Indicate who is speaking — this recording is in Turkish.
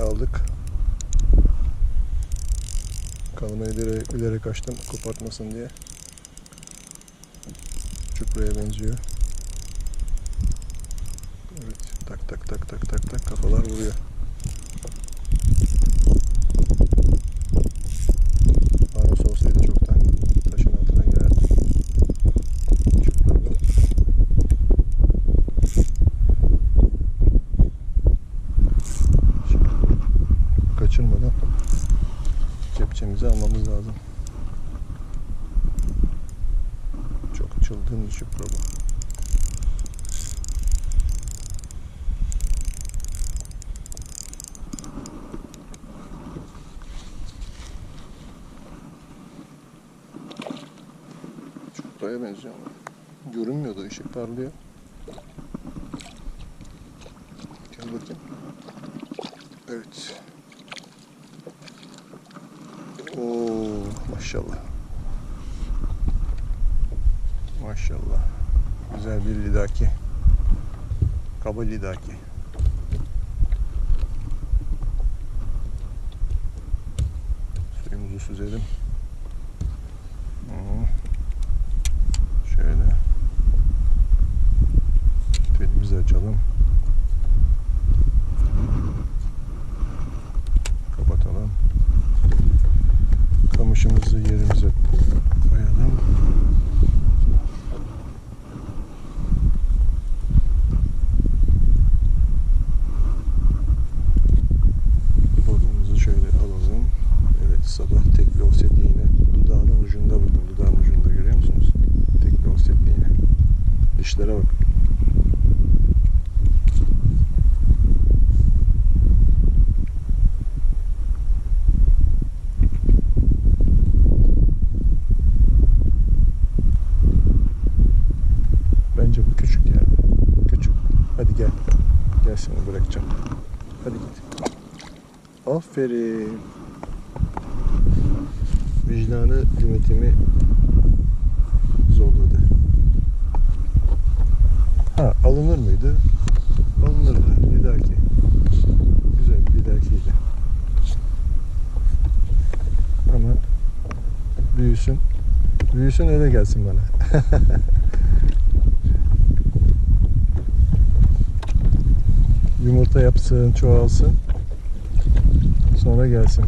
Speaker 1: aldık. Kalmayı bilerek, bilerek açtım kopartmasın diye. Çupraya benziyor. Evet tak tak tak tak tak tak kafalar vuruyor. Kepçemizi almamız lazım. Çok çılgın bir çupra bu. Çupraya benziyor ama. Görünmüyordu ışık parlıyor. Gel bakayım. Evet. Oo maşallah. Maşallah. Güzel bir lidaki. Kaba lidaki. Suyumuzu süzelim. Oo. Şöyle. Telimizi açalım. Kamışımızı yerimize koyalım. Balığımızı şöyle alalım. Evet sabah tekli offsetli yine dudağının ucunda bakın. Dudağın ucunda görüyor musunuz? Tekli offsetli yine. Dişlere bak. Bence bu küçük ya. Küçük. Hadi gel. Gel seni bırakacağım. Hadi git. Aferin. Vicdanı limitimi zorladı. Ha alınır mıydı? Alınırdı. Lidaki. Güzel bir lidakiydi. Ama büyüsün. Büyüsün öyle gelsin bana. Yumurta yapsın, çoğalsın. Sonra gelsin.